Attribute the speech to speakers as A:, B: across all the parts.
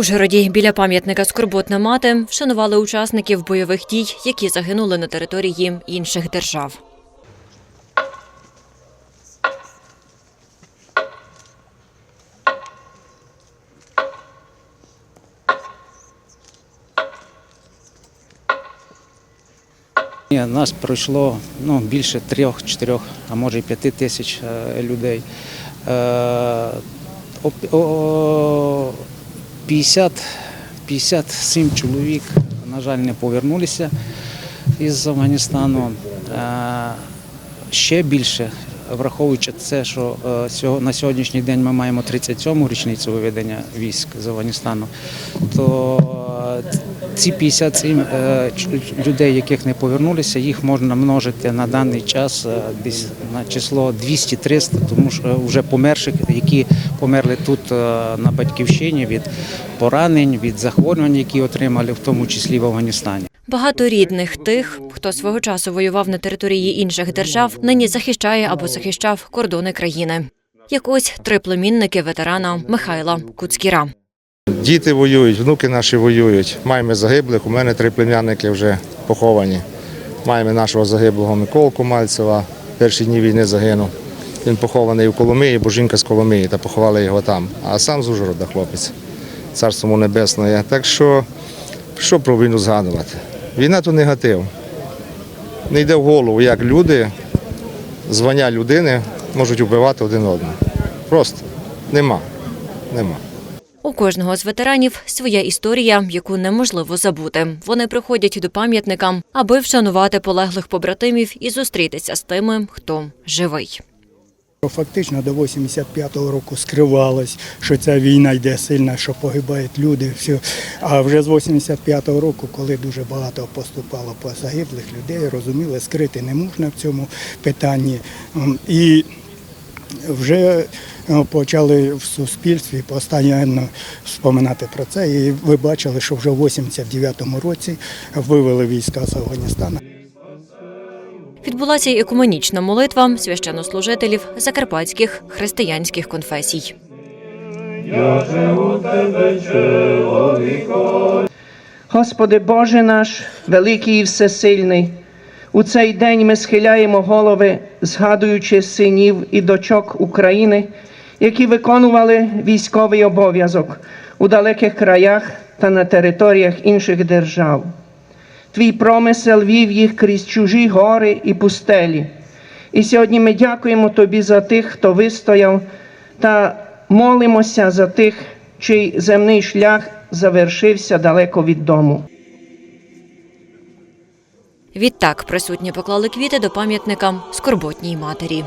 A: Ужгороді біля пам'ятника Скорботна мати вшанували учасників бойових дій, які загинули на території інших держав.
B: Нас пройшло ну, більше трьох, чотирьох, а може і п'яти тисяч е, людей. Е, о- о- 50, 57 чоловік, на жаль, не повернулися із Афганістану. Е, Ще більше, враховуючи це, що е, на сьогоднішній день ми маємо 37-му річницю виведення військ з Афганістану, то е, ці 57 е, людей, яких не повернулися, їх можна множити на даний час е, десь на число 200-300, тому що е, вже померших, які померли тут на батьківщині від поранень, від захворювань, які отримали, в тому числі в Афганістані.
A: Багато рідних тих, хто свого часу воював на території інших держав, нині захищає або захищав кордони країни. Як ось три племінники ветерана Михайла Куцкіра.
C: Діти воюють, внуки наші воюють. Маємо загиблих. У мене три племянники вже поховані. Маємо нашого загиблого Миколку Мальцева. Перші дні війни загинув. Він похований в Коломиї, бо жінка з Коломиї, та поховали його там. А сам з Ужгорода хлопець. Царство йому небесне. Так що, що про війну згадувати? Війна то негатив. Не йде в голову, як люди, звання людини можуть вбивати один одного. Просто нема. Нема.
A: У кожного з ветеранів своя історія, яку неможливо забути. Вони приходять до пам'ятника, аби вшанувати полеглих побратимів і зустрітися з тими, хто живий.
D: Фактично до 85-го року скривалось, що ця війна йде сильна, що погибають люди. Все. А вже з 85-го року, коли дуже багато поступало по загиблих людей, розуміли, скрити не можна в цьому питанні. І вже е, почали в суспільстві постійно вспоминати про це. І ви бачили, що вже в 89-му році вивели війська з Афганістану.
A: Відбулася й екуменічна молитва священнослужителів закарпатських християнських конфесій.
E: Господи Боже наш, великий і всесильний, у цей день ми схиляємо голови, згадуючи синів і дочок України, які виконували військовий обов'язок у далеких краях та на територіях інших держав. Твій промисел вів їх крізь чужі гори і пустелі. І сьогодні ми дякуємо Тобі за тих, хто вистояв, та молимося за тих, чий земний шлях завершився далеко від дому.
A: Відтак присутні поклали квіти до пам'ятника скорботній матері.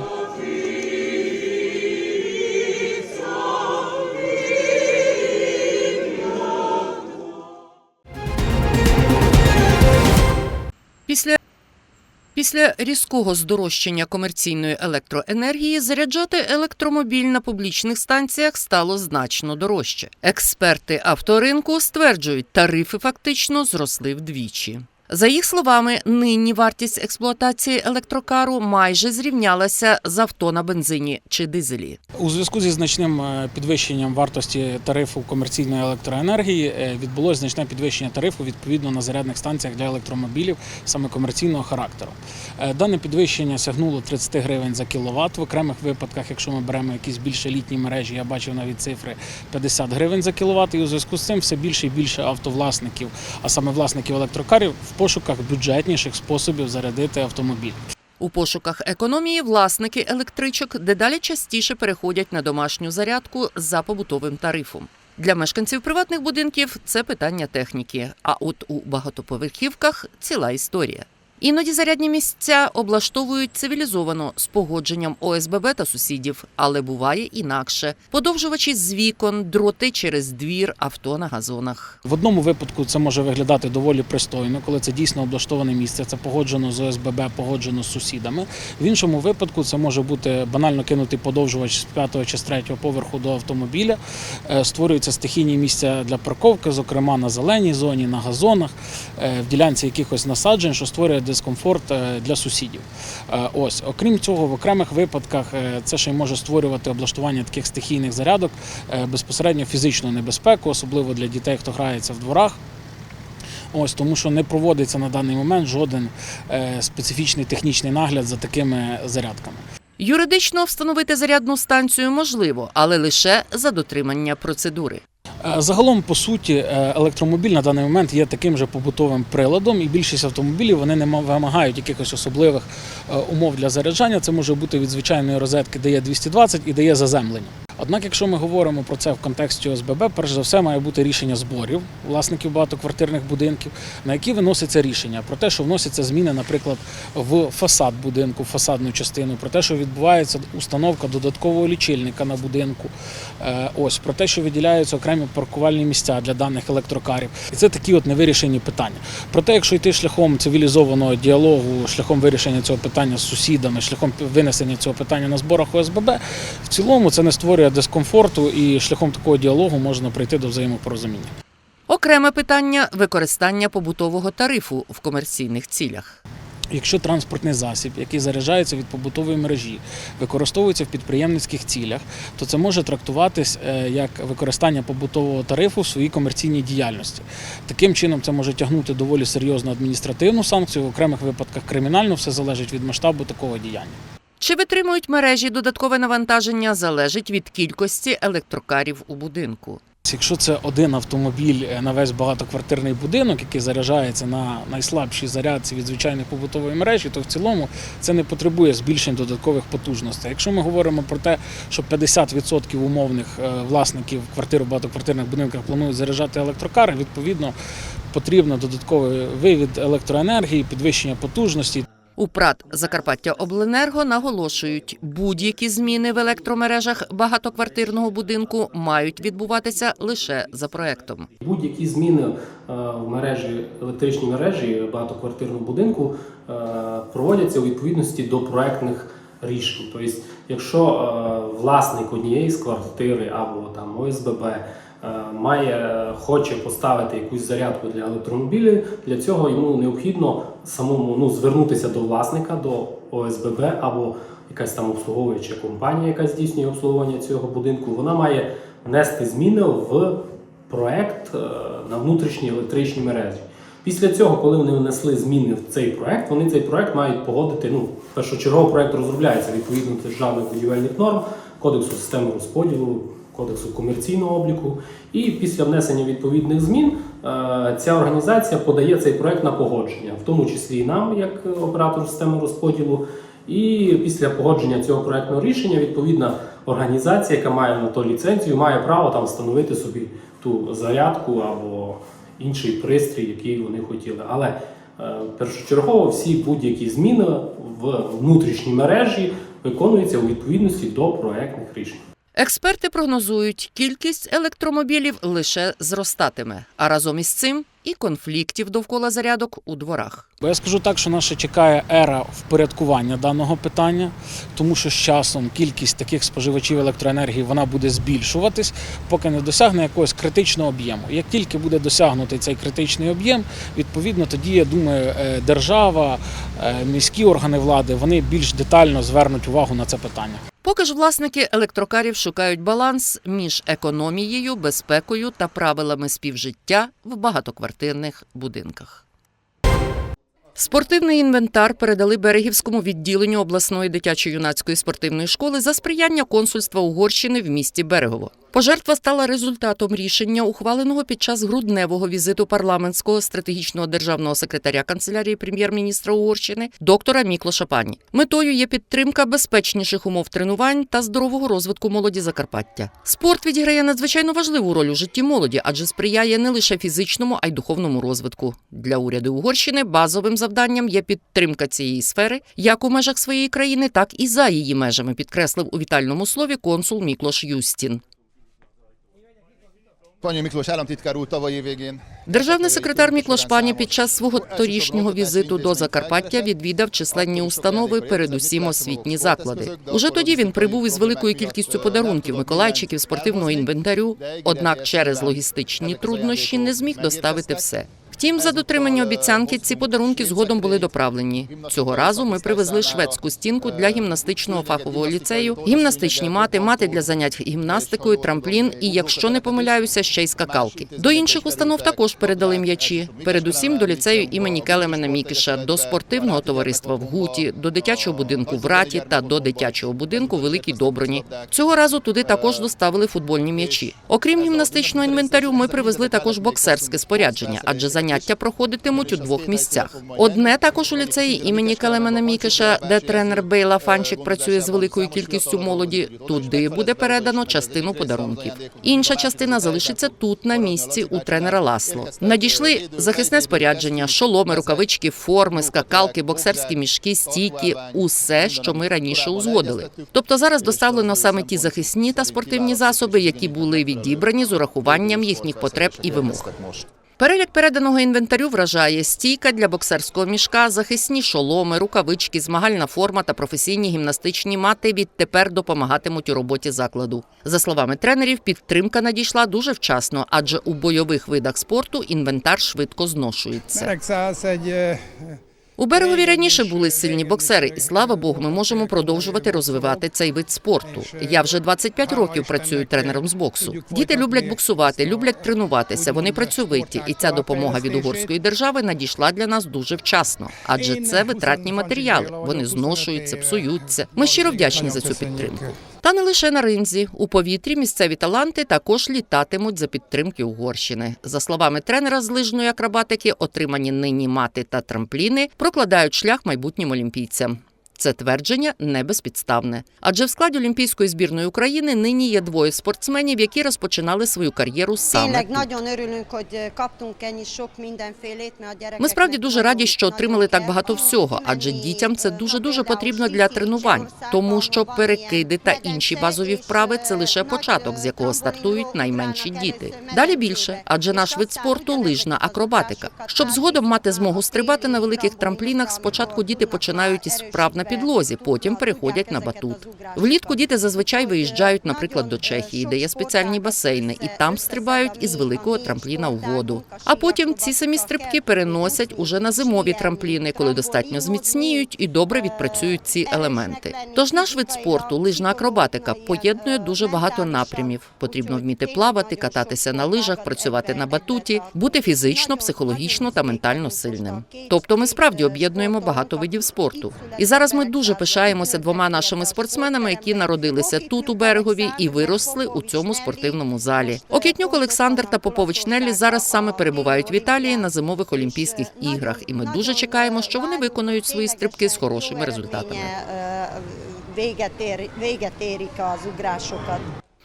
F: Після Після різкого здорожчання комерційної електроенергії заряджати електромобіль на публічних станціях стало значно дорожче. Експерти авторинку стверджують, тарифи фактично зросли вдвічі. За їх словами, нині вартість експлуатації електрокару майже зрівнялася з авто на бензині чи дизелі.
G: У зв'язку зі значним е, підвищенням вартості тарифу комерційної електроенергії е, відбулось значне підвищення тарифу відповідно на зарядних станціях для електромобілів саме комерційного характеру. Е, Дане підвищення сягнуло 30 гривень за кіловат. В окремих випадках, якщо ми беремо якісь більше літні мережі, я бачив навіть цифри 50 гривень за кіловат. І у зв'язку з цим все більше і більше автовласників, а саме власників електрокарів, пошуках бюджетніших способів зарядити автомобіль.
F: У пошуках економії власники електричок дедалі частіше переходять на домашню зарядку за побутовим тарифом. Для мешканців приватних будинків це питання техніки. А от у багатоповерхівках ціла історія. Іноді зарядні місця облаштовують цивілізовано з погодженням ОСББ та сусідів, але буває інакше. Подовжувачі з вікон, дроти через двір, авто на газонах.
G: В одному випадку це може виглядати доволі пристойно, коли це дійсно облаштоване місце, це погоджено з ОСББ, погоджено з сусідами. В іншому випадку це може бути банально кинутий подовжувач з п'ятого чи з третього поверху до автомобіля. Е, Створюються стихійні місця для парковки, зокрема на зеленій зоні, на газонах, е, в ділянці якихось насаджень, що створює дискомфорт е, для сусідів. Е, Ось, окрім цього, в окремих випадках е, це ще й може створювати облаштування таких стихійних зарядок безпосередньо фізичну небезпеку, особливо для дітей, хто грається в дворах. Ось тому, що не проводиться на даний момент жоден специфічний технічний нагляд за такими зарядками.
F: Юридично встановити зарядну станцію можливо, але лише за дотримання процедури.
G: Е, Загалом, по суті, е, електромобіль на даний момент є таким же побутовим приладом, і більшість автомобілів вони не ма- вимагають якихось особливих е, умов для заряджання. Це може бути від звичайної розетки, де є 220 і де є заземлення. Однак, якщо ми говоримо про це в контексті ОСББ, перш за все має бути рішення зборів власників багатоквартирних будинків, на які виноситься рішення про те, що вносяться зміни, наприклад, в фасад будинку, в фасадну частину, про те, що відбувається установка додаткового лічильника на будинку. Е, Ось про те, що виділяються окремі паркувальні місця для даних електрокарів, і це такі от невирішені питання. Проте, якщо йти шляхом цивілізованого діалогу, шляхом вирішення цього питання з сусідами, шляхом винесення цього питання на зборах ОСББ, в цілому це не створює дискомфорту, і шляхом такого діалогу можна прийти до взаємопорозуміння.
F: Окреме питання використання побутового тарифу в комерційних цілях.
G: Якщо транспортний засіб, який заряджається від побутової мережі, використовується в підприємницьких цілях, то це може трактуватись е, як використання побутового тарифу в своїй комерційній діяльності. Таким чином, це може тягнути доволі серйозну адміністративну санкцію, в окремих випадках кримінальну, все залежить від масштабу такого діяння.
F: Чи витримують мережі додаткове навантаження, залежить від кількості електрокарів у будинку.
G: Якщо це один автомобіль е, на весь багатоквартирний будинок, який заряджається на найслабшій зарядці від звичайної побутової мережі, то в цілому це не потребує збільшень додаткових потужностей. Якщо ми говоримо про те, що 50% умовних е, власників квартир у багатоквартирних будинках планують заряджати електрокари, відповідно потрібно додатковий вивід електроенергії, підвищення потужності.
F: У ПРАТ Закарпаття Обленерго наголошують, будь-які зміни в електромережах багатоквартирного будинку мають відбуватися лише за проектом.
H: Будь-які зміни е, в мережі електричній мережі багатоквартирного будинку е, проводяться у відповідності до проектних рішень. Тобто, якщо е, власник однієї з квартири або там ОСББ має хоче поставити якусь зарядку для електромобілів, для цього йому необхідно самому ну, звернутися до власника, до ОСББ або якась там обслуговуюча компанія, яка здійснює обслуговування цього будинку. Вона має внести зміни в проект е, на внутрішній електричній мережі. Після цього, коли вони внесли зміни в цей проект, вони цей проект мають погодити. Ну, першочергово проект розробляється відповідно державних будівельних норм, кодексу системи розподілу, кодексу комерційного обліку. І після внесення відповідних змін е, ця організація подає цей проект на погодження, в тому числі і нам, як оператор системи розподілу. І після погодження цього проектного рішення відповідна організація, яка має на то ліцензію, має право там встановити собі ту зарядку або інший пристрій, який вони хотіли. Але е, першочергово всі будь-які зміни в внутрішній мережі виконуються у відповідності до проектних рішень.
F: Експерти прогнозують, кількість електромобілів лише зростатиме, а разом із цим і конфліктів довкола зарядок у дворах.
G: Бо я скажу так, що ще чекає ера впорядкування даного питання, тому що з часом кількість таких споживачів електроенергії вона буде збільшуватись, поки не досягне якогось критичного об'єму. Як тільки буде досягнутий цей критичний об'єм, відповідно тоді я думаю, е, держава, е, міські органи влади вони більш детально звернуть увагу на це питання.
F: Поки ж власники електрокарів шукають баланс між економією, безпекою та правилами співжиття в багатоквартирних будинках. Спортивний інвентар передали Берегівському відділенню обласної дитячо-юнацької спортивної школи за сприяння консульства Угорщини в місті Берегово. Пожертва стала результатом рішення, ухваленого під час грудневого візиту парламентського стратегічного державного секретаря канцелярії прем'єр-міністра Угорщини доктора Міклоша Пані. Метою є підтримка безпечніших умов тренувань та здорового розвитку молоді Закарпаття. Спорт відіграє надзвичайно важливу роль у житті молоді, адже сприяє не лише фізичному, а й духовному розвитку. Для уряду Угорщини базовим завданням є підтримка цієї сфери як у межах своєї країни, так і за її межами, підкреслив у вітальному слові консул Міклош Юстін.
I: Pannyi Міклош, államtitkár úr tavaly év végén.
F: Державний секретар Міклош Пані під час свого торішнього візиту до Закарпаття відвідав численні установи, передусім освітні заклади. Уже тоді він прибув із великою кількістю подарунків, миколайчиків, спортивного інвентарю. Однак через логістичні труднощі не зміг доставити все. Втім, за дотримання обіцянки ці подарунки згодом були доправлені. Цього разу ми привезли шведську стінку для гімнастичного фахового ліцею, гімнастичні мати, мати для занять гімнастикою, трамплін і, якщо не помиляюся, ще й скакалки. До інших установ також передали м'ячі. Передусім до ліцею імені Келемена Мікіша, до спортивного товариства в Гуті, до дитячого будинку в Раті та до дитячого будинку Великій Доброні. Цього разу туди також доставили футбольні м'ячі. Окрім гімнастичного інвентарю, ми привезли також боксерське спорядження, адже заняття проходитимуть у двох місцях. Одне також у ліцеї імені Келемена Мікиша, де тренер Бейла Фанчик працює з великою кількістю молоді. Туди буде передано частину подарунків. Інша частина залишиться тут на місці у тренера Ласло. Надійшли захисне спорядження, шоломи, рукавички, форми, скакалки, боксерські мішки, стійки усе, що ми раніше узгодили. Тобто зараз доставлено саме ті захисні та спортивні засоби, які були відібрані з урахуванням їхніх потреб і вимог. Перелік переданого інвентарю вражає стійка для боксерського мішка, захисні шоломи, рукавички, змагальна форма та професійні гімнастичні мати відтепер допомагатимуть у роботі закладу. За словами тренерів, підтримка надійшла дуже вчасно, адже у бойових видах спорту інвентар швидко зношується. У берегові раніше були сильні боксери, і слава Богу, ми можемо продовжувати розвивати цей вид спорту. Я вже 25 років працюю тренером з боксу. Діти люблять боксувати, люблять тренуватися. Вони працьовиті, і ця допомога від угорської держави надійшла для нас дуже вчасно, адже це витратні матеріали. Вони зношуються, псуються. Ми щиро вдячні за цю підтримку. Та не лише на ринзі. У повітрі місцеві таланти також літатимуть за підтримки Угорщини. За словами тренера з лижної акробатики, отримані нині мати та трампліни прокладають шлях майбутнім олімпійцям. Це твердження не безпідставне. Адже в складі Олімпійської збірної України нині є двоє спортсменів, які розпочинали свою кар'єру саме
J: gyerekeknek
F: Ми справді дуже раді, що отримали так багато всього, адже дітям це
J: е,
F: дуже дуже потрібно для тренувань, тому що перекиди та інші базові вправи це лише
J: е,
F: початок, з якого стартують найменші діти. Далі більше, адже наш вид спорту лижна акробатика. Щоб згодом мати змогу стрибати на великих трамплінах, спочатку діти починають із вправ на підлозі, потім переходять на батут. Влітку діти зазвичай виїжджають, наприклад, до Чехії, де є спеціальні басейни, і там стрибають із великого трампліна в воду. А потім ці самі стрибки переносять уже на зимові трампліни, коли достатньо зміцніють і добре відпрацюють ці елементи. Тож наш вид спорту, лижна акробатика, поєднує дуже багато напрямів. Потрібно вміти плавати, кататися на лижах, працювати на батуті, бути фізично, психологічно та ментально сильним. Тобто, ми справді об'єднуємо багато видів спорту. І зараз ми дуже пишаємося двома нашими спортсменами, які народилися тут у берегові і виросли у цьому спортивному залі. Окітнюк Олександр та Попович Неллі зараз саме перебувають в Італії на зимових Олімпійських іграх, і ми дуже чекаємо, що вони виконують свої стрибки з хорошими результатами.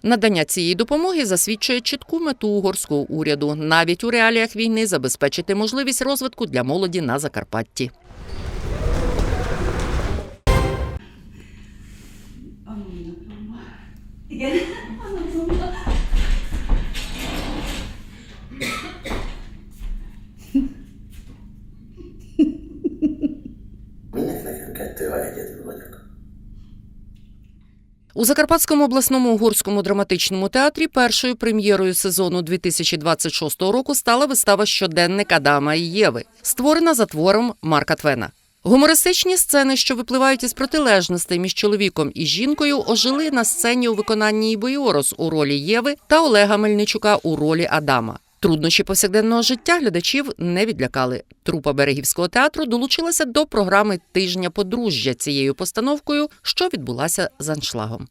F: Надання цієї допомоги засвідчує чітку мету угорського уряду навіть у реаліях війни забезпечити можливість розвитку для молоді на Закарпатті. У Закарпатському обласному угорському драматичному театрі першою прем'єрою сезону 2026 року стала вистава Щоденник Адама і Єви, створена за твором Марка Твена. Гумористичні сцени, що випливають із протилежностей між чоловіком і жінкою, ожили на сцені у виконанні Іби Орос у ролі Єви та Олега Мельничука у ролі Адама. Труднощі повсякденного життя глядачів не відлякали. Трупа берегівського театру долучилася до програми Тижня подружжя цією постановкою, що відбулася з аншлагом.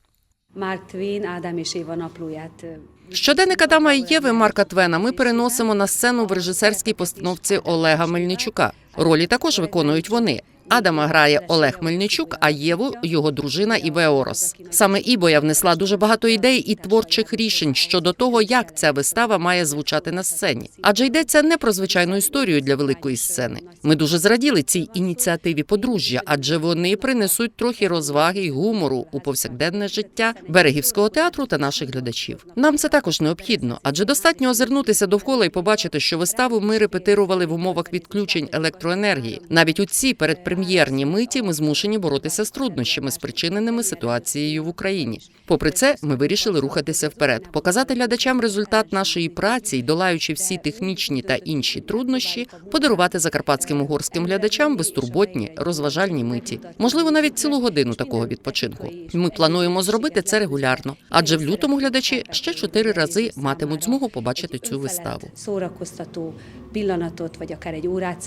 K: Марк Твін, Ádám és Éva naplóját
F: Щоденник Адама і Єви Марка Твена ми переносимо на сцену в режисерській постановці Олега Мельничука. Ролі також виконують вони. Адама грає Олег Мельничук, а Єву його дружина Іве Орос. Саме Ібоя внесла дуже багато ідей і творчих рішень щодо того, як ця вистава має звучати на сцені. Адже йдеться не про звичайну історію для великої сцени. Ми дуже зраділи цій ініціативі подружжя, адже вони принесуть трохи розваги й гумору у повсякденне життя берегівського театру та наших глядачів. Нам це також необхідно, адже достатньо озирнутися довкола і побачити, що виставу ми репетирували в умовах відключень електроенергії. Навіть у ці передпрем'єрні прем'єрні миті ми змушені боротися з труднощами, спричиненими ситуацією в Україні. Попри це, ми вирішили рухатися вперед, показати глядачам результат нашої праці і долаючи всі технічні та інші труднощі, подарувати закарпатським угорським глядачам безтурботні розважальні миті. Можливо, навіть цілу годину такого відпочинку. Ми плануємо зробити це регулярно, адже в лютому глядачі ще чотири рази матимуть змогу побачити цю виставу.
K: Szórakoztató pillanatot, vagy akár egy órát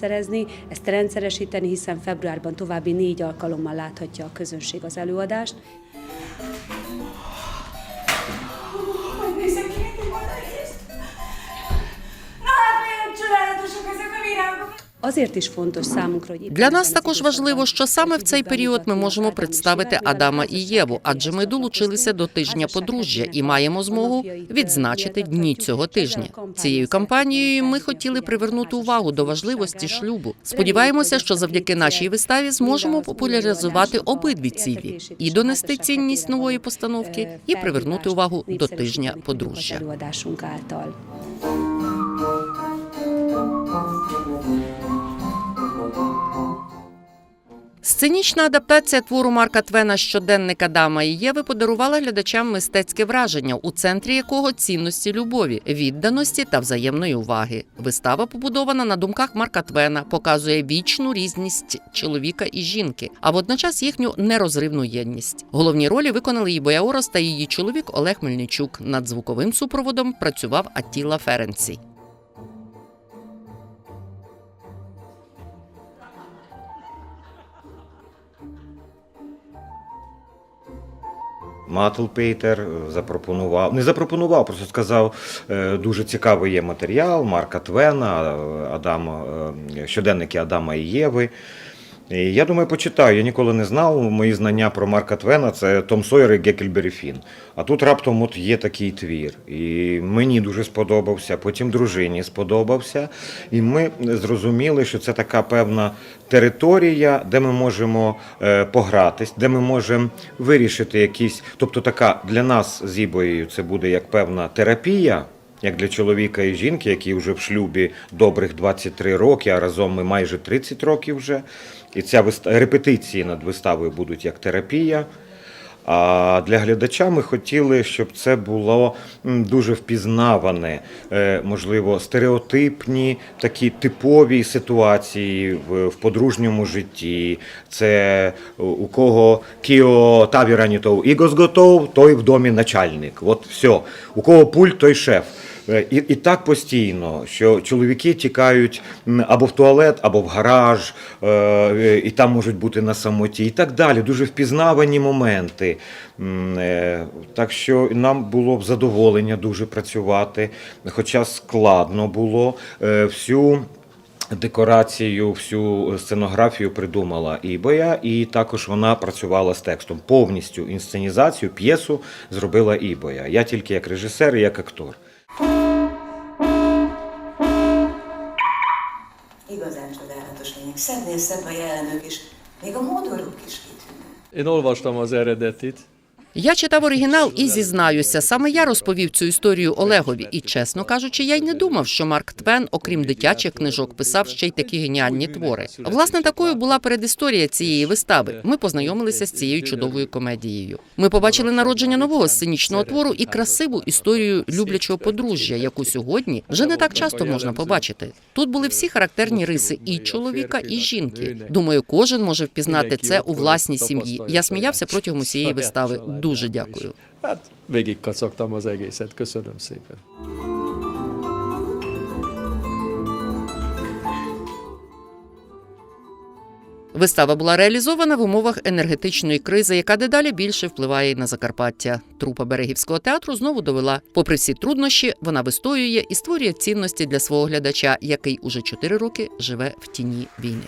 K: februárban további négy alkalommal láthatja a közönség az előadást.
F: Для нас також важливо, що саме в цей період ми можемо представити Адама і Єву, адже ми долучилися до тижня подружжя і маємо змогу відзначити дні цього тижня. Цією кампанією ми хотіли привернути увагу до важливості шлюбу. Сподіваємося, що завдяки нашій виставі зможемо популяризувати обидві цілі і донести цінність нової постановки, і привернути увагу до тижня подружжя. Сценічна адаптація твору Марка Твена щоденника Дама і Єви подарувала глядачам мистецьке враження, у центрі якого цінності любові, відданості та взаємної уваги. Вистава побудована на думках Марка Твена, показує вічну різність чоловіка і жінки, а водночас їхню нерозривну єдність. Головні ролі виконали Ібоя Орос та її чоловік Олег Мельничук. Над звуковим супроводом працював Аттіла Ференці.
L: Матл Пейтер запропонував, не запропонував, просто сказав, е, дуже цікавий є матеріал Марка Твена, е, Адама, е, щоденники Адама і Єви. Я думаю, почитаю. Я ніколи не знав. Мої знання про Марка Твена це Том Сойер і Геккельбері Фін. А тут раптом от є такий твір. І мені дуже сподобався, потім дружині сподобався. І ми зрозуміли, що це така певна територія, де ми можемо е, погратись, де ми можемо вирішити якісь. Тобто, така для нас з Ібоєю це буде як певна терапія. Як для чоловіка і жінки, які вже в шлюбі добрих 23 роки, а разом ми майже 30 років вже. І ця репетиції над виставою будуть як терапія. А для глядача ми хотіли, щоб це було дуже впізнаване, е, можливо, стереотипні такі типові ситуації в, подружньому житті. Це у- у кого кіо тавіранітов ігос готов, той в домі начальник. От все. У кого пульт, той шеф. Е, І, і так постійно, що чоловіки тікають або в туалет, або в гараж, е, і там можуть бути на самоті, і так далі. Дуже впізнавані моменти. Е, Так що нам було б задоволення дуже працювати, хоча складно було всю. Декорацію, всю сценографію придумала Ібоя, і також вона працювала з текстом. Повністю інсценізацію, п'єсу зробила Ібоя. Я тільки як режисер і як актор.
M: Igazán csodálatos lények. Szebbnél szebb a jelenők is. Még a modorok is kitűnő.
N: Én olvastam az eredetit.
F: Я читав оригінал і зізнаюся, саме я розповів цю історію Олегові. І чесно кажучи, я й не думав, що Марк Твен, окрім дитячих книжок, писав ще й такі геніальні твори. Власне, такою була передісторія цієї вистави. Ми познайомилися з цією чудовою комедією. Ми побачили народження нового сценічного твору і красиву історію люблячого подружжя, яку сьогодні вже не так часто можна побачити. Тут були всі характерні риси і чоловіка, і жінки. Думаю, кожен може впізнати це у власній сім'ї. Я сміявся протягом усієї вистави. Дуже дякую.
N: Hát végigkacagtam az egészet. Köszönöm szépen.
F: Вистава була реалізована в умовах енергетичної кризи, яка дедалі більше впливає на Закарпаття. Трупа берегівського театру знову довела, попри всі труднощі, вона вистоює і створює цінності для свого глядача, який уже чотири роки живе в тіні війни.